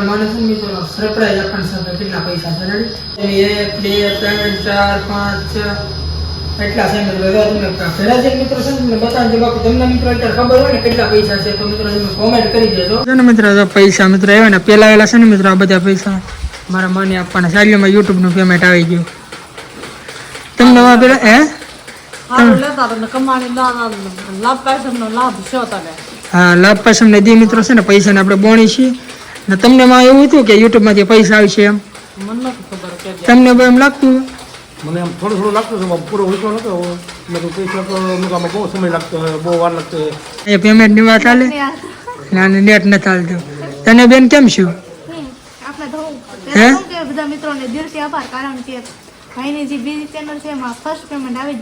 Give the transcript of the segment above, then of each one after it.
મારા માણસ મિત્રો સરપ્રાઈઝ આપણને સાથે કેટલા પૈસા છે એક બે ત્રણ ચાર પાંચ એટલા છે મિત્રો જો તમે ઘણા જે મિત્રો છે તમને બતાવજો બાકી તમને મિત્રો અત્યારે ખબર હોય ને કેટલા પૈસા છે તો મિત્રો તમે કોમેન્ટ કરી દેજો. છે ને મિત્રો પૈસા મિત્રો આવ્યા ને પેલા આવેલા છે ને મિત્રો આ બધા પૈસા. મારા માને આપવાના સાડીઓમાં યુટ્યુબનું પેમેન્ટ આવી ગયું. તમને વા પેલા હે તમને હા લાભ પાસમ ને દી મિત્રો છે ને પૈસા ને આપણે બોણી છીએ. ને તમને માં એવું હતું કે યુટ્યુબમાંથી પૈસા આવશે એમ? મને ખબર તમને એમ લાગતું મને એમ થોડું થોડું લાગતું હતું પૂરો વિશ્વાસ નતો મેં કીધું પૈસા તો મૂકવામાં બહુ સમય લાગતો હોય બહુ વાર લાગતો હોય. એ પેમેન્ટની વાત ચાલે ના નેટ ન ચાલતું તને બેન કેમ છું આપણે તો હે? બધા મિત્રોને દિલથી આભાર કારણ કે ભાઈની જે બીજી ચેનલ છે એમાં ફર્સ્ટ પેમેન્ટ આવી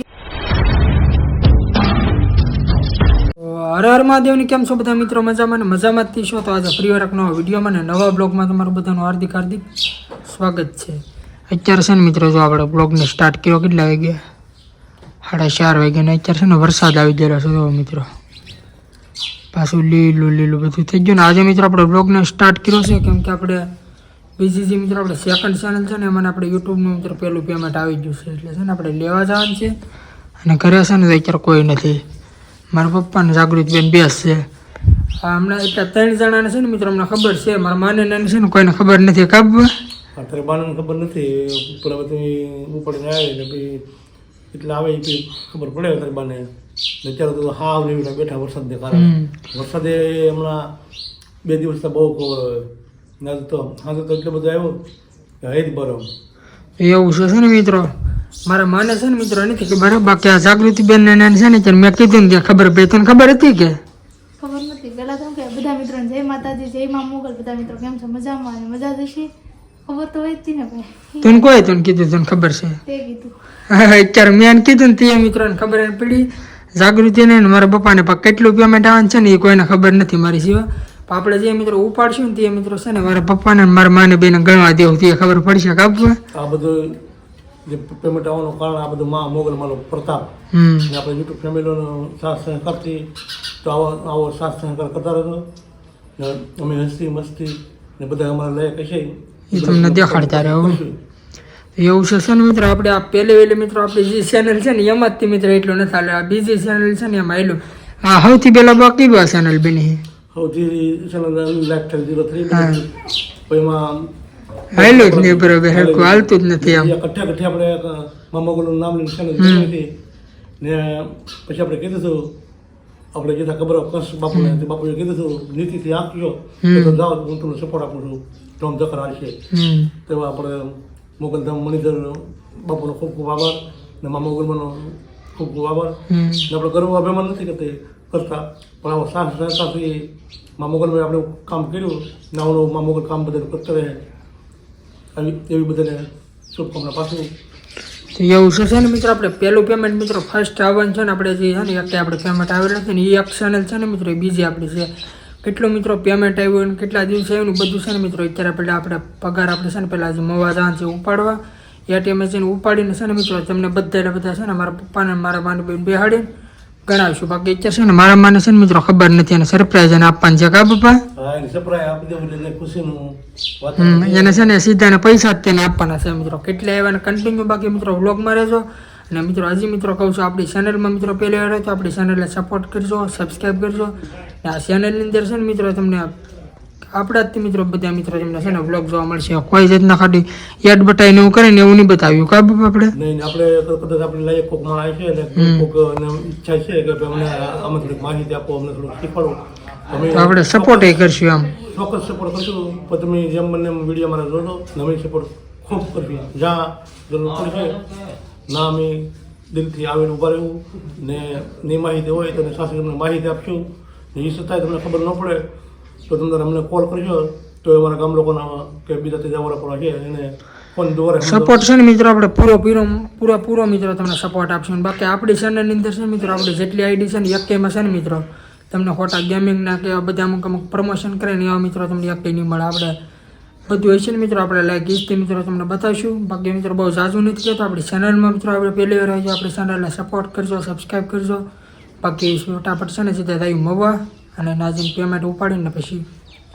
હર હર મહાદેવની કેમ છો બધા મિત્રો? મજામાં ને? મજામાં જ છો? તો આજે ફ્રી વર્ક નવા વિડીયોમાં ને નવા બ્લોગમાં તમારું બધાનું હાર્દિક હાર્દિક સ્વાગત છે. અત્યારે છે ને મિત્રો, જો આપણે બ્લોગને સ્ટાર્ટ કર્યો, કેટલા વાગ્યા? સાડા ચાર વાગ્યા ને અત્યારે છે ને વરસાદ આવી ગયેલો છે, જો મિત્રો. પાછું લીલું લીલું બધું થઈ ગયું ને આજે મિત્રો આપણે બ્લોગને સ્ટાર્ટ કર્યો છે, કેમ કે આપણે બીજી જે મિત્રો. આપણે સેકન્ડ ચેનલ છે ને એમાં આપણે યુટ્યુબનું મિત્રો પહેલું પેમેન્ટ આવી ગયું છે, એટલે છે ને આપણે લેવા જવાનું છે. અને ઘરે છે ને અત્યારે કોઈ નથી. મારા પપ્પાને જાગૃતિબેન જાગૃત બેન બેસ છે. હમણાં એટલા ત્રણ જણાને છે ને મિત્રો અમને ખબર છે. મારા માને નાની છે ને કોઈને ખબર નથી કાબ અત્યારે બાને ખબર નથી. પણ હવે ઉપર આવે ને પછી એટલે આવે એ ખબર પડે અત્યારે બાને. અત્યારે તો હાવ ને બેઠા વરસાદને કારણે. વરસાદે હમણાં બે દિવસ તો બહુ ખબર હોય ના તો હા તો એટલો બધો આવ્યો કે હે જ બરો એવું છે ને મિત્રો? મારા માને છે ને મિત્રો નથી ખબર બાકી આ જાગૃતિ બેન ને એને છે ને કે મેં કીધું ને કે ખબર પડી. તને ખબર હતી કે? ખબર નથી. પેલા તો શું કે બધા મિત્રો જય માતાજી જય મા મોગલ બધા મિત્રો કેમ છે? મજામાં અને મજા જશે? ખબર તો હોય જ ને ભાઈ. તને કોઈ તને કીધું તને ખબર છે? તે કીધું. અત્યારે મેં એને કીધું ને તે મિત્રોને ખબર પડી. જાગૃતિ ને મારા પપ્પાને પણ કેટલું પેમેન્ટ આવવાનું છે ને એ કોઈને ખબર નથી મારી સિવાય. આપણે જે મિત્રો ઉપાડશું ને તે મિત્રો છે ને મારા પપ્પાને ને મારા માને બેને ગણવા દેવું તે ખબર પડશે કાપવા આ બધું જે પેમેન્ટ આવવાનું કારણ આ બધું માં મોગલ માનો પ્રતાપ. હમ. આપણે યુટ્યુબ ફેમિલીનો સાથ સહકારથી તો આવો આવો સાથ સહકાર કરતા રહ્યો ને અમે હસી મસ્તી ને બધા અમારા લાયક કશે એ તમને દેખાડતા રહ્યો એવું છે છે ને મિત્ર આપણે આ પહેલે વહેલે મિત્રો આપણી જે ચેનલ છે ને એમાં જ મિત્રો એટલું નથી હાલે. આ બીજી ચેનલ છે ને એમાં આવેલું આ સૌથી પહેલા બાકી બા ચેનલ બની. સૌથી ચેનલ લાઈક થઈ જીરો થ્રી એમાં હાલ્યું જ નહીં બરાબર હરખું હાલતું જ નથી આમ. કઠ્ઠે કઠ્ઠે આપણે મામા મામાગુલું નામ લઈને હતી ને પછી આપણે કીધું હતું આપણે કીધા ખબર બાપુને બાપુ બાપુએ કીધું હતું નીતિથી આપજો તો જાઓ હું તમને સપોર્ટ આપું છું ધોમ ધકર હમ. તેવા આપણે મોગલધામ મણિધર બાપુનો ખૂબ ખૂબ આભાર ને મામા ગુરમાનો ખૂબ ખૂબ આભાર. ને આપણે ગર્વ અભિમાન નથી કરતી કરતા પણ આવો સાથ સહકારથી મા મોગલભાઈ આપણે કામ કર્યું ને આવું મા મોગલ કામ બધા કરતા રહે. એવી બધાને શુભકામના પાછું એવું છે ને મિત્રો આપણે પહેલું પેમેન્ટ મિત્રો ફર્સ્ટ આવવાનું છે ને આપણે જે છે ને એક આપણે પેમેન્ટ આવેલું છે ને એ એક ચેનલ છે ને મિત્રો એ બીજી આપણી છે કેટલું મિત્રો પેમેન્ટ આવ્યું ને કેટલા દિવસે આવ્યું બધું છે ને મિત્રો અત્યારે પહેલાં આપણે પગાર આપણે છે ને પહેલાં જે મવા જવાનું છે ઉપાડવા એટીએમ છે ને ઉપાડીને છે ને મિત્રો તમને બધા બધા છે ને મારા પપ્પાને મારા માને બેન બેહાડીને ગણાવીશું બાકી અત્યારે છે ને મારા માને છે ને મિત્રો ખબર નથી અને સરપ્રાઈઝ એને આપવાનું છે કા પપ્પા એની છે ને સીધા ને પૈસા જ તેને આપવાના છે મિત્રો. કેટલા એવા ને કન્ટિન્યુ બાકી મિત્રો વ્લોગમાં રહેજો. અને મિત્રો હજી મિત્રો કહું છું આપણી ચેનલમાં મિત્રો પહેલી વાર તો આપણી ચેનલને સપોર્ટ કરજો સબસ્ક્રાઈબ કરજો. આ ચેનલની અંદર છે ને મિત્રો તમને આપણા જ મિત્રો બધા મિત્રો તમને છે ને વ્લોગ જોવા મળશે. કોઈ જાતના ખાલી એડવર્ટાઈઝ બટાઈને એવું કરે ને એવું નહીં બતાવ્યું. કા બાપા આપણે? નહીં આપણે કદાચ આપણે લઈએ કોક માણસ છે એટલે કોક ઈચ્છા છે કે અમને આમાં થોડીક માહિતી આપો અમને થોડુંક શીખવાડો. તો આપણે સપોર્ટ એ કરશું આમ ચોક્કસ સપોર્ટ કરશું. પણ તમે જેમ મને વીડિયો મારા જોડો નવી સપોર્ટ ખૂબ કરવી જ્યાં જરૂર પડશે ના અમે દિલથી આવીને ઊભા રહેવું. ને ની માહિતી હોય તો સાસરી તમને માહિતી આપશું. ને એ છતાંય તમને ખબર ન પડે તો તમને અમને કોલ કરજો. તો અમારા ગામ લોકોના કે બીજા ત્રીજા વાળા પણ છે એને સપોર્ટ છે ને મિત્રો આપણે પૂરો પૂરો પૂરો પૂરો મિત્રો તમને સપોર્ટ આપશું. બાકી આપણી ચેનલની અંદર છે મિત્રો આપણે જેટલી આઈડી છે ને એક કેમાં છે ને મિત્રો. તમને ખોટા ગેમિંગના કે બધા અમુક અમુક પ્રમોશન કરે ને એવા મિત્રો તમને એક નહીં મળે. આપણે બધું હોય છે ને મિત્રો, આપણે લાઈક ઈજથી મિત્રો તમને બતાવીશું. બાકી મિત્રો બહુ ઝાઝું નથી કહેતો. આપણી ચેનલમાં મિત્રો આપણે પહેલી વાર આવી આપણી ચેનલને સપોર્ટ કરજો સબસ્ક્રાઈબ કરજો. બાકી ફટાફટ છે ને સીધા થયું મવા અને નાજીન પેમેન્ટ ઉપાડીને પછી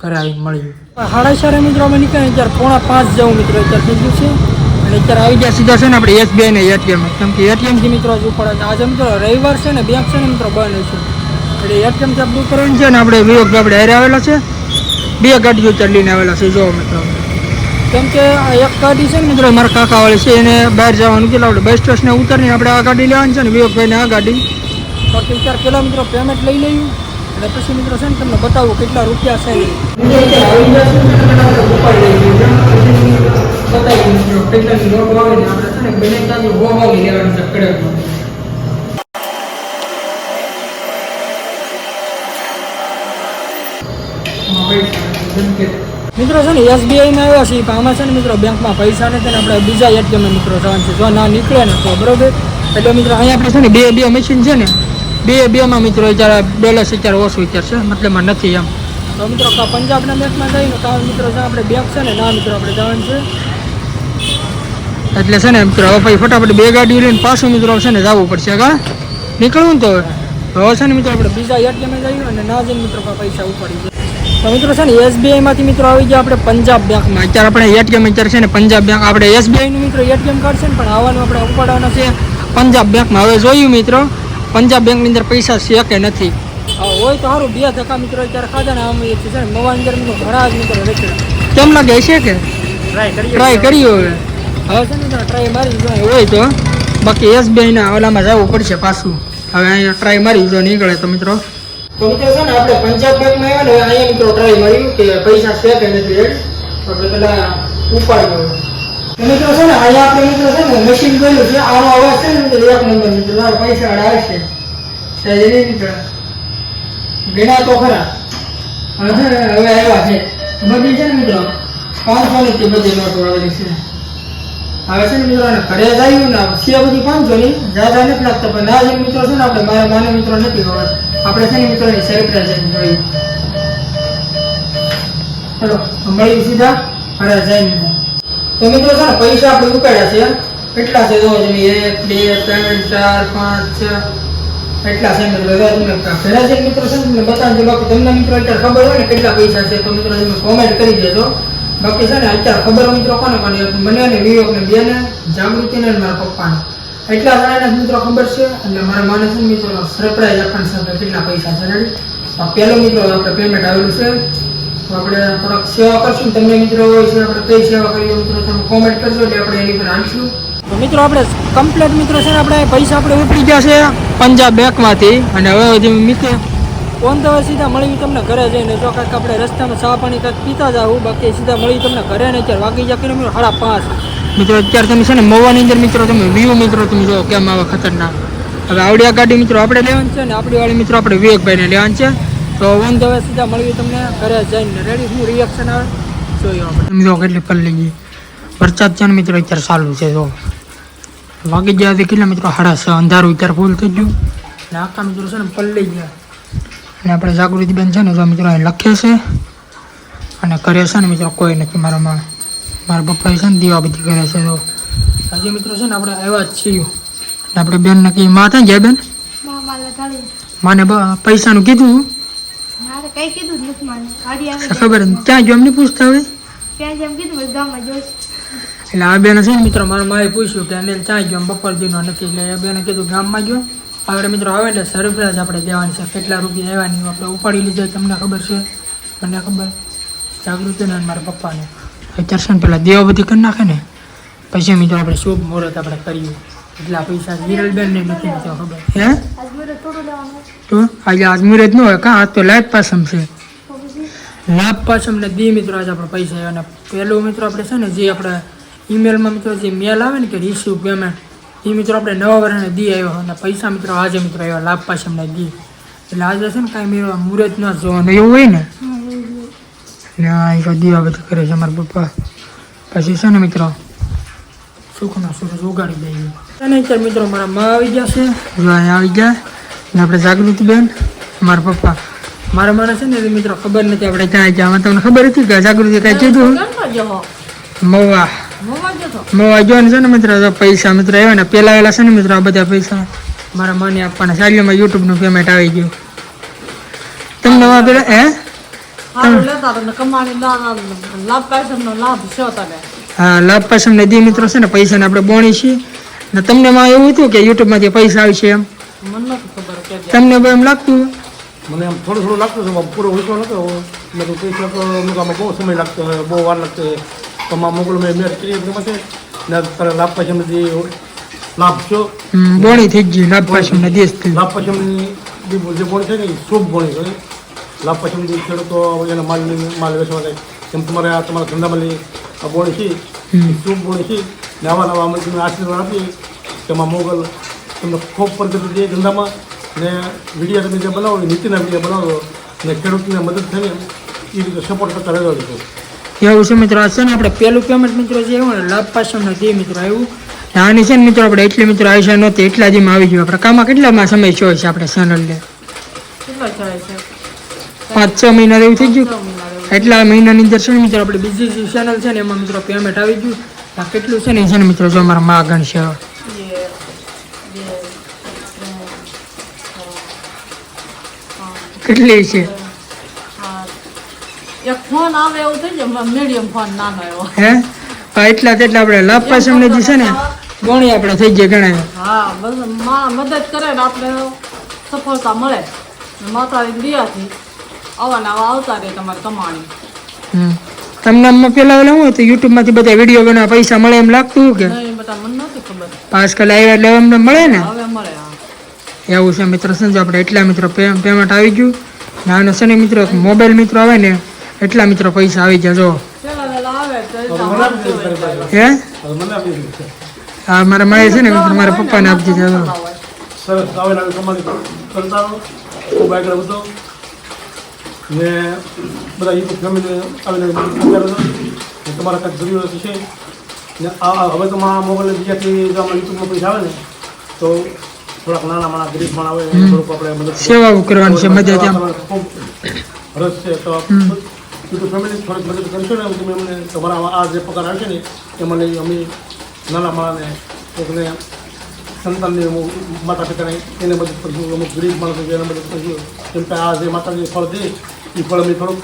ઘરે આવી મળીએ. સાડા ચારે મિત્રો, અમે નીકળે અત્યારે પોણા પાંચ જવું મિત્રો અત્યારે થઈ ગયું છે. અને અત્યારે આવી ગયા સીધા છે ને આપણે એસબીઆઈ ને એટીએમ કેમ કે એટીએમથી મિત્રો હજુ પડે આજે મિત્રો રવિવાર છે ને બેંક છે ને મિત્રો બંધ છે. એટલે એટીએમ બુક કરવાનું છે ને આપણે વિયોગ આપણે હેરે આવેલા છે. બે ગાડીઓ લઈને આવેલા છે, જો મિત્રો. કેમ કે એક ગાડી છે ને મિત્રો, મારા કાકા વાળી છે, એને બહાર જવાનું છે આપણે બસ સ્ટેશને ઉતરીને આપણે આ ગાડી લેવાની છે ને વિયોગભાઈને આ ગાડી. બાકી ચાર પહેલાં મિત્રો પેમેન્ટ લઈ લઈએ. અને પછી મિત્રો છે ને, તમને બતાવું કેટલા રૂપિયા છે. બતાવી મિત્રો કેટલાની નોટ આવે આપણે છે ને બને ત્યાં ગોવાલી લેવાનું છે કડકમાં મિત્રો છે ને એસબીઆઈમાં એવા છે આમાં છે ને મિત્રો, બેંકમાં પૈસા નથી ને આપણે બીજા એટીએમ મિત્રો જવાનું છે. જો ના નીકળે ને, તો બરોબર. એટલે મિત્રો, અહીંયા આપણે છે ને, બે બે મશીન છે ને, બે બેમાં મિત્રો અત્યારે બેલેન્સ અત્યારે ઓછું અત્યારે છે. મતલબમાં નથી એમ. તો મિત્રો પંજાબના બેંકમાં જઈને તો મિત્રો છે આપણે બેંક છે ને, ના મિત્રો આપણે જવાનું છે. એટલે છે ને, મિત્રો, હવે પછી ફટાફટ બે ગાડીઓ લઈને પાછું મિત્રો છે ને જવું પડશે, કા? નીકળવું ને તો હવે. છે ને, મિત્રો, આપણે બીજા એટીએમ જઈએ અને ના જઈને મિત્રો પૈસા ઉપાડી તો મિત્રો છે ને એસબીઆઈ માંથી મિત્રો આવી ગયા આપણે પંજાબ બેંકમાં અત્યારે આપણે એટીએમ અત્યારે છે ને પંજાબ બેંક આપણે એસબીઆઈ નું મિત્રો એટીએમ કાર્ડ છે ને પણ આવવાનું આપણે ઉપાડવાના છે પંજાબ બેંકમાં હવે જોયું મિત્રો પંજાબ બેંકની અંદર પૈસા છે કે નથી? હોય તો સારું બે ધક્કા મિત્રો અત્યારે ખાધા ને આમ છે ને મવા અંદર મિત્રો ઘણા જ મિત્રો રહેશે કેમ લાગે છે કે? ટ્રાય કરી હવે. હવે. છે ને મિત્રો ટ્રાય મારી હોય તો. બાકી એસબીઆઈ ના ઓલામાં જવું પડશે પાછું. હવે અહીંયા ટ્રાય મારી જો નીકળે તો મિત્રો. તો મિત્રો છે ને, આપણે પંજાબ બેંકમાં આવ્યા ને, અહીંયા મિત્રો ટ્રાય માર્યું કે પૈસા છે કે નથી રેડ આપણે પેલા ઉપાડ્યો તો મિત્રો છે ને, અહીંયા આપણે મિત્રો છે ને મશીન ગયું છે. આનો અવાજ છે ને મિત્રો, એક નંબર મિત્રો તારા પૈસા આડા છે. નહીં નીકળે ગણા તો ખરા. હવે આવ્યા છે. બધી છે ને મિત્રો, પાંચસો ની તે બધી નોટો આવેલી છે. હવે છે ને મિત્રો ઘરે જાય ને છે બધી પાંચસો ની. જ્યાદા નથી લાગતા, પણ ના જઈને મિત્રો છે ને, આપણે મારા માને મિત્રો નથી ખબર. આપણે છે ને મિત્રો ની પ્રેઝન્ટ જોઈએ. ચલો મળીએ સીધા? અને જઈને તો મિત્રો છે ને, પૈસા આપણે ઉપાડ્યા છે. કેટલા છે? જો તમે, એક, બે, ત્રણ, ચાર, પાંચ, છ. એટલા છે મિત્રો? જો તમને ઘરે છે મિત્રો છે તમને બતાવજો બાકી તમને મિત્રો અત્યારે ખબર હોય ને કેટલા પૈસા છે, તો મિત્રો તમે કોમેન્ટ કરી દેજો. બાકી છે ને, અત્યારે ખબર મિત્રો કોને કોને મને અને વિવેક ને બેને જાગૃતિ ને મારા પપ્પાને. એટલા જણાને મિત્રો ખબર છે? એટલે મારા માને છે મિત્રો સરપ્રાઈઝ આપણને સાથે કેટલા પૈસા છે રેડી પહેલો મિત્રો આપણે પેમેન્ટ આવેલું છે. તો આપણે થોડાક સેવા કરશું. તમને મિત્રો હોય છે, આપણે કઈ સેવા કરીએ મિત્રો, તમે કોમેન્ટ કરજો એટલે આપણે એની પર આવીશું. તો મિત્રો આપણે કમ્પ્લેટ મિત્રો છે આપણે પૈસા આપણે ઉપડી ગયા છે પંજાબ બેંકમાંથી અને હવે મિત્ર ઓન ધ સીધા મળી તમને ઘરે જઈને જો કાંઈક આપણે રસ્તામાં ચા પાણી કાંઈક પીતા જાવ બાકી સીધા મળી તમને ઘરે ને અત્યારે વાગી જાય કિલોમીટર સાડા પાંચ. મિત્રો, અત્યારે તમે છે ને મવાની અંદર મિત્રો, તમે વ્યૂ મિત્રો, તમે જો કેમ આવા ખતરનાક. હવે આવડી આ ગાડી મિત્રો આપણે લેવાની છે ને આપણી વાળી મિત્રો આપણે વિવેકભાઈને લેવાની છે. તો ઓન ધ સીધા મળીએ તમને ઘરે જઈને રેડી શું રિએક્શન આવે જોયું આપણે. કેટલી પલ્લી ગઈ. વરસાદ છે ને મિત્રો, અત્યારે ચાલુ છે, જો. વાગી ગયા કેટલા મિત્રો છ. અંધારું અત્યારે ફૂલ થઈ ગયું. ને આખા મિત્રો છે ને પલ્લી ગયા. અને આપણે જાગૃતિબેન છે ને તો મિત્રો અહીં લખે છે અને કરે છે ને મિત્રો કોઈ નથી મારામાં મારા પપ્પાએ છે ને દીવા બધી કરે છે તો હજી મિત્રો છે ને આપણે આવ્યા જ છીએ. અને આપણે બેન નક્કી માં થાય ગયા બેન? માને પૈસાનું કીધું જ ખબર જ ત્યાં જો એમ નહીં પૂછતા હોય? ત્યાં એટલે આ બેને છે ને મિત્રો મારા માએ પૂછ્યું કે અનિલ ક્યાં ગયો બપોર દીનો નથી. એટલે એ બેને કીધું ગામમાં ગયો. આપણે મિત્રો આવે એટલે સરપ્રાઈઝ આપણે દેવાની છે. કેટલા રૂપિયા આવ્યાની આપણે ઉપાડી લીધા, તમને ખબર છે? મને ખબર. જાગૃતિ ને મારા પપ્પાને. દર્શન પેલા દેવા બધી કરી નાખે ને. પછી મિત્રો આપણે શુભ મુહૂર્ત આપણે કરીએ. એટલા પૈસા વિરલબેન ને નથી મિત્રો ખબર. હે? તો આજે આજ મુહૂર્ત ન હોય, કાં? આ તો લાઈફ પાસમ છે. લાભ પાછમ ને દી મિત્રો આજે આપણે પૈસા આવ્યા. અને પહેલું મિત્રો આપણે છે ને, જે આપણે ઈમેલમાં મિત્રો જે મેલ આવે ને કે રિસીવ પેમેન્ટ એ મિત્રો આપણે નવા વર્ષને દી આવ્યો અને પૈસા મિત્રો આજે મિત્રો આવ્યા લાભ પાસે અમને દી. એટલે આજે છે ને કાંઈ મિત્રો મુહૂર્ત ન જોવાનું એવું હોય ને? હા એ દીવા બધું કરે છે અમારા પપ્પા. પછી છે ને મિત્રો સુખના સુરજ ઉગાડી દઈએ અને અત્યારે મિત્રો મારા મા આવી ગયા છે. આવી ગયા. ને આપણે જાગૃતિ બેન મારા પપ્પા. મારા માને છે ને એ મિત્રો ખબર નથી આપણે ક્યાં ગયા. તમને ખબર હતી કે જાગૃતિ કાંઈ કીધું? મવા. મવા મોમાં જતો છે ને મિત્રો પૈસા મિત્રો આવ્યા ને પેલા આવેલા છે ને મિત્રો આ બધા પૈસા. મારા માને આપવાના ચાલીમાં યુટ્યુબનું પેમેન્ટ આવી ગયું. તમને આ પેલા હે? ને લાભ છે હા પાછળ ને દી મિત્રો છે ને પૈસાને આપણે બોણી છીએ. ને તમને માં એવું હતું કે યુટ્યુબમાંથી પૈસા આવશે એમ? મને નથી ખબર કે તમને એમ લાગતું? મને એમ થોડું થોડું લાગતું હતું પૂરો વિશ્વાસ નતો પૈસા મૂકવામાં બહુ સમય લાગતો હોય બહુ વાર લાગતો તો માં મેં મેં કરી એમાં છે લાભ પછી લાભ છો બોણી થઈ ગઈ લાભ પાછળ ને દેશથી લાભ પછમની જે બોણી છે ને શુભ બોણી છે લાભ પછમની ખેડૂતો એના માલ માલ વેચવા જાય તેમ તમારે આ તમારા ધંધામાં આ બોણી છે શુભ બોણી છે ને આવા નવા અમે તમને આશીર્વાદ આપીએ તેમાં મોગલ તમને ખૂબ પ્રગતિ દે ધંધામાં ને વીડિયો તમે જે બનાવો નીતિના વીડિયો બનાવો ને ખેડૂતને મદદ થઈને એ રીતે સપોર્ટ કરતા રહેજો એવું છે મિત્રો આ છે ને આપણે પહેલું પેમેન્ટ મિત્રો જે એવું ને લાભ પાછળ નથી મિત્રો આવ્યું નાની આની છે ને મિત્રો આપણે એટલી મિત્રો આયુષ્ય નહોતી એટલા દીમાં આવી ગયું આપણે કામાં કેટલામાં સમય થયો છે આપણે ચેનલને કેટલા પાંચ છ મહિના એવું થઈ ગયું છ. એટલા મહિનાની અંદર છે ને મિત્રો આપણે બીજી જે ચેનલ છે ને એમાં મિત્રો પેમેન્ટ આવી ગયું આ કેટલું છે ને છે ને મિત્રો જો અમારા માં ગણશે હવે. કેટલી છે. એક ફોન આવે એવું થઈ જાય મીડિયમ ફોન નાનો એવો. હે? એટલા તેટલા આપણે લાભ પાછળને જે છે ને? ગણી આપણે થઈ ગયા ગણાય. હા બસમાં મદદ કરે ને આપણે સફળતા મળે. માતાની દયાથી આવા આવતા રહે તમારે કમાણી. હમ. તમને આમાં પેલા ઓલા હતું યુટ્યુબમાંથી બધા વીડિયો બનાવ પૈસા મળે એમ લાગતું કે? મને નથી ખબર. પાસ કલા આવ્યા એટલે અમને મળે ને? હવે મળે હા. એવું છે મિત્રો સમજો આપણે એટલા મિત્રો પેમેન્ટ આવી ગયું. નાનો છે ને મિત્રો મોબાઈલ મિત્રો આવે ને એટલા મિત્રો પૈસા આવી ગયા જો. હે? હા મારા મળે છે ને મિત્રો મારા પપ્પાને આપી જાય ને બધા યુટ્યુબ ફેમિલી આવીને તમારા કાંઈક છે ને હવે તો મારા મોબાઈલ બીજાથી જો આમાં યુટ્યુબમાં પૈસા આવે ને તો થોડાક નાના માણા ગરીબ માણા આવે થોડુંક આપણે મદદ. સેવાઓ કરવાની છે મજા રસ છે. તો યુટ્યુબ ફેમિલી થોડીક મદદ કરશો ને તમે અમને તમારા આ જે પગાર આવશે ને એમાં લઈ અમે નાના માણસને એકને સંતાનને અમુક માતા પિતાને એને મદદ કરશું અમુક ગરીબ માણસો છે એને મદદ કરશું કેમ કે આ જે માતાજી ફળ દે એ ફળ અમે થોડુંક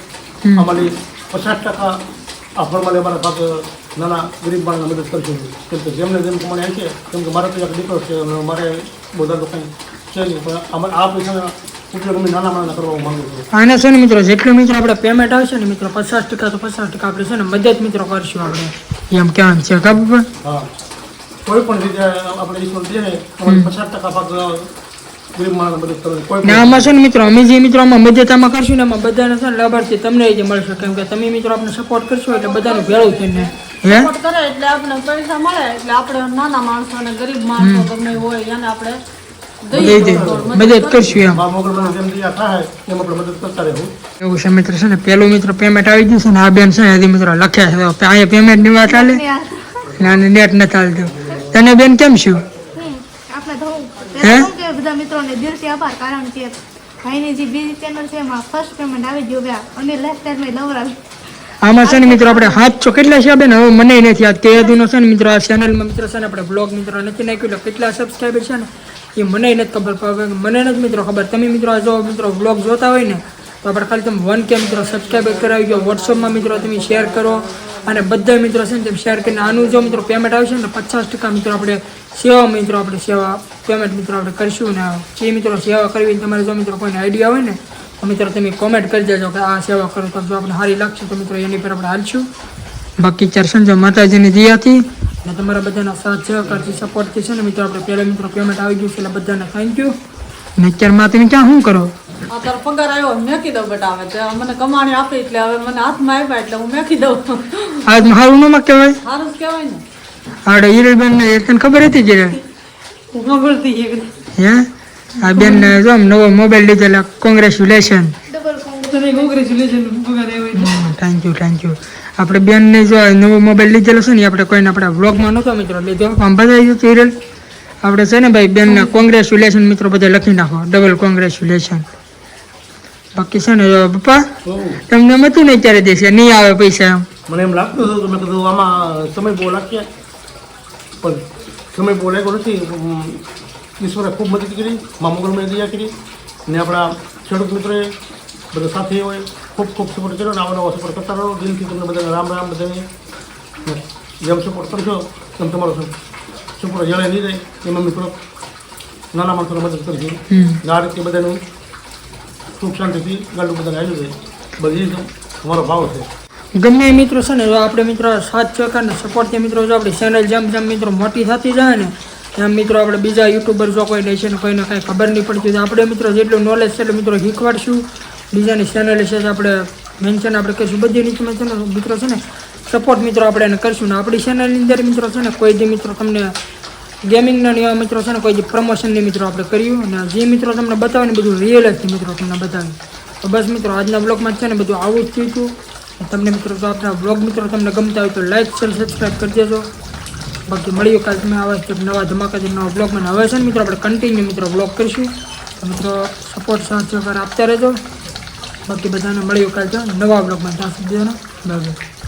અમારી પચાસ ટકા આ ફળમાં અમારા ભાગ નાના ગરીબ માણસને મદદ કરશું. કેમ કે જેમને જેમ પ્રમાણે આવી છે કેમ કે મારે તો એક દીકરો છે મારે બધા લોકો છે નહીં. પણ અમારે આ પૈસાના ઉપયોગ અમે નાના માણસને કરવા માંગુ છું. આને છે ને મિત્રો જેટલું મિત્રો આપણે પેમેન્ટ આવશે ને મિત્રો પચાસ ટકા તો પચાસ ટકા આપણે છે ને મદદ મિત્રો કરશું આપણે. એમ કહેવાનું છે કાબુ પર હા. કોઈ પણ રીતે આપણે ઈશ્વર દે ને અમારી પચાસ ટકા ભાગ ગરીબ માણસને મદદ કરવાની. કોઈ ને પણ આમાં છે ને મિત્રો અમે જે મિત્રો આમાં મદદ આમાં કરશું ને એમાં બધાને છે ને લાભાર્થી તમને એ જે મળશે. કેમ કે તમે મિત્રો આપણે સપોર્ટ કરશો એટલે બધાનું ભેળું થઈને હે? સપોર્ટ કરે એટલે આપણે પૈસા મળે એટલે આપણે નાના માણસો અને ગરીબ માણસો ગમે હોય એને આપણે દઈએ મદદ કરશું. એમ. એવું છે મિત્રો છે ને પેલું મિત્ર પેમેન્ટ આવી ગયું છે ને આ બેન છે ને હજી મિત્રો લખ્યા છે. અહીંયા અહીંયા પેમેન્ટની વાત ચાલે? ને. આ નેટ ન ચાલતું તને બેન કેમ છું હમ, આપણે તો હું બધા મિત્રોને દિલથી આભાર કારણ કે ભાઈની જે બીજી ચેનલ છે એમાં ફર્સ્ટ પેમેન્ટ આવી ગયું ગયા અને લાસ્ટ ટાઈમ લવરાવી આમાં છે ને મિત્રો આપણે હાથ છો કેટલા છે બેન? હવે મને નથી યાદ. તે દીનો છે ને મિત્રો આ ચેનલમાં મિત્રો છે ને આપણે બ્લોગ મિત્રો નથી નાખ્યું, એટલે કેટલા સબસ્ક્રાઈબર છે ને એ મને નથી ખબર પડે મને નથી મિત્રો ખબર. તમે મિત્રો આ જો મિત્રો બ્લોગ જોતા હોય ને, તો આપણે ખાલી તમે વન કે મિત્રો સબસ્ક્રાઈબર કરાવી દો. વોટ્સઅપમાં મિત્રો તમે શેર કરો અને બધા મિત્રો છે ને તમે શેર કરીને આનું જો મિત્રો પેમેન્ટ આવશે ને પચાસ ટકા મિત્રો આપણે સેવા મિત્રો આપણે સેવા પેમેન્ટ મિત્રો આપણે કરીશું ને જે મિત્રો સેવા કરવી તમારે જો મિત્રો કોઈને આઈડિયા હોય ને મિત્રો તમે કોમેન્ટ કરી દેજો કે આ સેવા કરો તો જો આપણે સારી લાગશે તો મિત્રો એની પર આપણે હાલશું. બાકી ચર્ચન જો માતાજીની દયાથી અને તમારા બધાના સાથ સહકારથી સપોર્ટથી છે ને મિત્રો આપણે પહેલા મિત્રો પેમેન્ટ આવી ગયું છે એટલે બધાને થેન્ક યુ અને અત્યારમાં તમે ક્યાં શું કરો? આ તારો પગાર આવ્યો મેકી દઉં બેટા હવે. તે મને કમાણી આપી એટલે હવે મને હાથમાં આવ્યા એટલે હું મેકી દઉં. આજ હારું નામ કહેવાય? હારું કહેવાય ને. આડે હિરલબેન ને તને ખબર હતી કે? ખબર હતી હે? આ બેન ને જો નવો મોબાઈલ લીધેલા congratulation thank you thank you આપણે બેનને જો આ નવો મોબાઈલ લીધેલો છે ને આપણે કોઈને આપણે વ્લોગમાં નહોતો મિત્રો લીધો. આમ બધા જો હિરલ આપણે છે ને ભાઈ બેનને કોંગ્રેચ્યુલેશન મિત્રો બધા લખી નાખો. ડબલ કોંગ્રેચ્યુલેશન બાકી છે ને જો પપ્પા તમને એમ હતું ને અત્યારે દેશે નહીં આવે પૈસા એમ? મને એમ લાગતું હતું કે મેં કીધું આમાં સમય બહુ લાગશે. પણ સમય બહુ લાગ્યો નથી. ઈશ્વરે ખૂબ મદદ કરી મા મોગલમાં દયા કરી ને આપણા ખેડૂત મિત્રોએ બધા સાથે હોય ખૂબ ખૂબ સપોર્ટ કર્યો અને આવો નવો સપોર્ટ કરતા રહો. દિલથી તમને બધાને રામ રામ બધાને જેમ સપોર્ટ કરશો તેમ તમારો સપોર્ટ જળે નહીં રહે. એમાં મિત્રો નાના માણસોને મદદ કરજો. આ રીતે બધાનું સુખ શાંતિથી ગાડું બધાને આવ્યું જાય બધી અમારો ભાવ છે. ગમે એ મિત્રો છે ને આપણે મિત્રો સાથ સહકાર ને સપોર્ટથી મિત્રો જો આપણી ચેનલ જેમ જેમ મિત્રો મોટી થતી જાય ને એમ મિત્રો આપણે બીજા યુટ્યુબર જો કોઈ છે ને કોઈને કાંઈ ખબર નહીં પડતી આપણે મિત્રો જેટલું નોલેજ છે એટલે મિત્રો શીખવાડશું. બીજાની ચેનલ છે આપણે મેન્શન આપણે કહીશું બધી નીચે છે ને મિત્રો છે ને સપોર્ટ મિત્રો આપણે એને કરશું. ને આપણી ચેનલની અંદર મિત્રો છે ને કોઈ જે મિત્રો તમને ગેમિંગના એવા મિત્રો છે ને કોઈ પ્રમોશનની મિત્રો આપણે કર્યું અને જે મિત્રો તમને બતાવે ને બધું રિયલ જ મિત્રો તમને બતાવે. તો બસ મિત્રો આજના બ્લોગમાં છે ને બધું આવું જ થયું હતું. તમને મિત્રો તો આપણા બ્લોગ મિત્રો તમને ગમતા હોય તો લાઈક શેર સબસ્ક્રાઈબ કરી દેજો. બાકી મળીએ કાલ તમે આવા જ નવા ધમાકાથી નવા બ્લોગમાં હવે છે ને મિત્રો આપણે કન્ટિન્યુ મિત્રો બ્લોગ કરીશું. મિત્રો સપોર્ટ સહકાર આપતા રહેજો. બાકી બધાને મળ્યું કાલ નવા બ્લોગમાં ત્યાં સુધી બાય